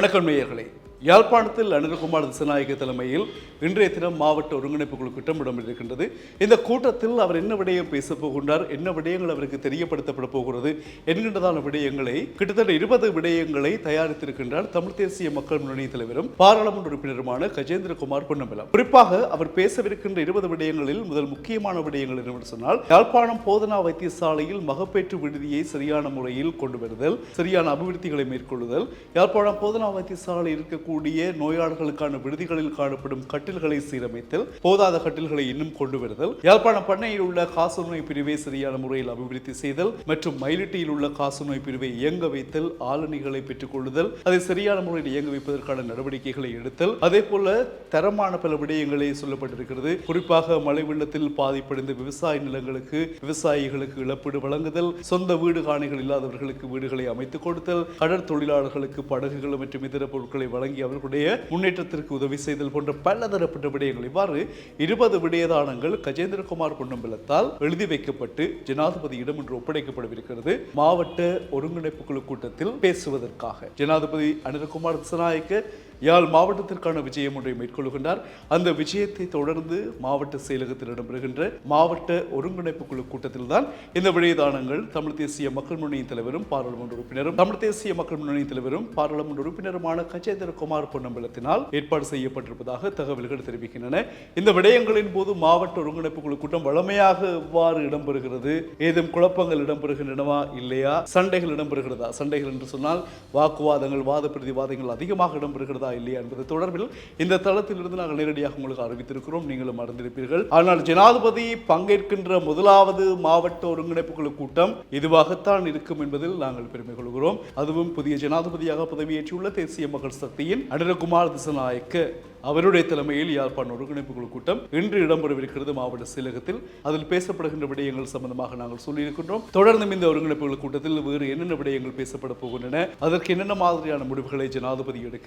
வணக்கம் நேயர்களே. யாழ்ப்பாணத்தில் அனுரகுமார் திசநாயக தலைமையில் இன்றைய தினம் மாவட்ட ஒருங்கிணைப்பு குழு திட்டமிடம் இருக்கின்றது இந்த கூட்டத்தில் அவர் என்ன விடயம் பேசப் போகின்றார் என்ன விடயங்கள் அவருக்கு தெரியப்படுத்தப்பட போகிறது என்கின்றதான விடயங்களை கிட்டத்தட்ட இருபது விடயங்களை தயாரித்திருக்கின்றார் தமிழ் தேசிய மக்கள் முன்னணி தலைவரும் பாராளுமன்ற உறுப்பினருமான கஜேந்திரகுமார் பொன்னம்பலம். குறிப்பாக அவர் பேசவிருக்கின்ற இருபது விடயங்களில் முதல் முக்கியமான விடயங்கள் என்னவென்று சொன்னால் யாழ்ப்பாணம் போதனா வைத்தியசாலையில் மகப்பேற்று விடுதியை சரியான முறையில் கொண்டு வருதல் சரியான அபிவிருத்திகளை மேற்கொள்ளுதல் யாழ்ப்பாணம் போதனா வைத்தியசாலை இருக்கக்கூடிய நோயாளர்களுக்கான விடுதிகளில் காணப்படும் கட்டில்களை சீரமைத்தல் போதாத கட்டில்களை இன்னும் கொண்டு வருதல் யாழ்ப்பாண பண்ணையில் உள்ள காசநோய் பிரிவை சரியான முறையில் அபிவிருத்தி செய்தல் மற்றும் மயிலிட்டியில் உள்ள காசநோய் பிரிவை இயங்க வைத்தல் ஆளணிகளை பெற்றுக் கொள்ளுதல் அதை சரியான முறையில் இயங்க வைப்பதற்கான நடவடிக்கைகளை எடுத்தல் அதே போல தரமான பல விடயங்களே சொல்லப்பட்டிருக்கிறது. குறிப்பாக மழை வெள்ளத்தில் பாதிப்படைந்த விவசாய நிலங்களுக்கு விவசாயிகளுக்கு இழப்பீடு வழங்குதல் சொந்த வீடு காணிகள் இல்லாதவர்களுக்கு வீடுகளை அமைத்துக் கொடுத்தல் கடற்தொழிலாளர்களுக்கு படகுகள் மற்றும் இதர பொருட்களை வழங்கி அவர்களுடைய முன்னேற்றத்திற்கு உதவி செய்தல் போன்ற பலதரப்பட்ட விடயங்கள். இவ்வாறு இருபது விடயதானங்கள் கஜேந்திரகுமார் பொன்னம்பலத்தால் எழுதி வைக்கப்பட்டு ஜனாதிபதியிடம் இன்று ஒப்படைக்கப்படவிருக்கிறது. மாவட்ட ஒருங்கிணைப்பு குழு கூட்டத்தில் பேசுவதற்காக. ஜனாதிபதி அனில்குமார் திசநாயக்க யாழ் மாவட்டத்திற்கான விஜயம் ஒன்றை மேற்கொள்கின்றார். அந்த விஜயத்தை தொடர்ந்து மாவட்ட செயலகத்தில் இடம்பெறுகின்ற மாவட்ட ஒருங்கிணைப்பு குழு கூட்டத்தில் தான் இந்த விடயதானங்கள் தமிழ் தேசிய மக்கள் முன்னணியின் தலைவரும் பாராளுமன்ற உறுப்பினரும் தமிழ் தேசிய மக்கள் முன்னணியின் தலைவரும் பாராளுமன்ற உறுப்பினருமான கஜேந்திரகுமார் பொன்னம்பலத்தினால் ஏற்பாடு செய்யப்பட்டிருப்பதாக தகவல்கள் தெரிவிக்கின்றன. இந்த விடயங்களின் போது மாவட்ட ஒருங்கிணைப்பு குழு கூட்டம் வளமையாக எவ்வாறு இடம்பெறுகிறது? ஏதும் குழப்பங்கள் இடம்பெறுகின்றனவா? இல்லையா? சண்டைகள் இடம்பெறுகிறதா? சண்டைகள் என்று சொன்னால் வாக்குவாதங்கள் வாத பிரதிவாதங்கள் அதிகமாக இடம்பெறுகிறதா? இல்லையா என்பது தொடர்பில் இந்த தளத்திலிருந்து நாங்கள் நேரடியாக உங்களுக்கு அறிவித்திருக்கிறோம். நீங்களும் அறிந்திருப்பீர்கள் ஆனால் ஜனாதிபதி பங்கேற்கின்ற முதலாவது மாவட்ட ஒருங்கிணைப்பு குழு கூட்டம் இதுவாகத்தான் இருக்கும் என்பதில் நாங்கள் பெருமை கொள்கிறோம். அதுவும் புதிய ஜனாதிபதியாக பதவியேற்றுள்ள தேசிய மக்கள் சக்தியின் அனிரகுமார் திசநாயக்க அவருடைய தலைமையில் யாழ்ப்பாண ஒருங்கிணைப்பு குழு கூட்டம் இன்று இடம்பெறவிருக்கிறது மாவட்ட செயலகத்தில். அதில் பேசப்படுகின்ற விடயங்கள் சம்பந்தமாக நாங்கள் சொல்லியிருக்கின்றோம். தொடர்ந்தும் இந்த ஒருங்கிணைப்பு குழு கூட்டத்தில் வேறு என்னென்ன விடயங்கள் பேசப்பட போகின்றன அதற்கு என்னென்ன மாதிரியான முடிவுகளை ஜனாதிபதி எடுக்க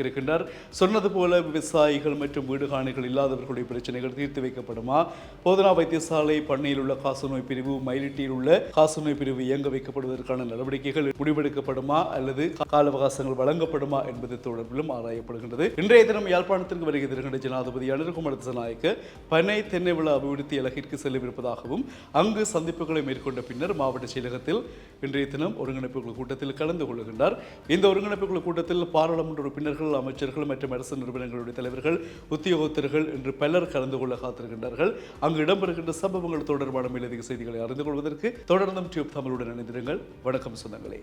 சொன்னது போல விவசாயிகள் மற்றும் வீடுகாணிகள் இல்லாதவர்களுடைய பிரச்சனைகள் தீர்த்து வைக்கப்படுமா போதனா வைத்தியசாலை பண்ணையில் உள்ள காசநோய் பிரிவு மயிலிட்டியில் உள்ள காசநோய் பிரிவு இயங்க வைக்கப்படுவதற்கான நடவடிக்கைகள் முடிவெடுக்கப்படுமா அல்லது கால அவகாசங்கள் வழங்கப்படுமா என்பது தொடர்பிலும் ஆராயப்படுகின்றது. இன்றைய தினம் யாழ்ப்பாணத்திற்கு வருகிறது தருகின்ற ஜனாதிபதி அனிருகுமார் திசநாயக்க பனை தென்னை விழா அபிவிருத்தி அலகிற்கு செல்லவிருப்பதாகவும் அங்கு சந்திப்புகளை மேற்கொண்ட பின்னர் மாவட்ட செயலகத்தில் இன்றைய தினம் ஒருங்கிணைப்பு குழு கூட்டத்தில் கலந்து கொள்கின்றார். இந்த ஒருங்கிணைப்பு குழு கூட்டத்தில் பாராளுமன்ற உறுப்பினர்கள் அமைச்சர்கள் மற்றும் அரசு நிறுவனங்களுடைய தலைவர்கள் உத்தியோகத்தர்கள் என்று பலர் கலந்து கொள்ள காத்திருக்கின்றார்கள். அங்கு இடம்பெறுகின்ற சம்பவங்கள் தொடர்பான மேலதிக செய்திகளை அறிந்து கொள்வதற்கு தொடர்ந்தும் டியூப் தமிழுடன் இணைந்திருங்கள். வணக்கம் சொந்தங்களே.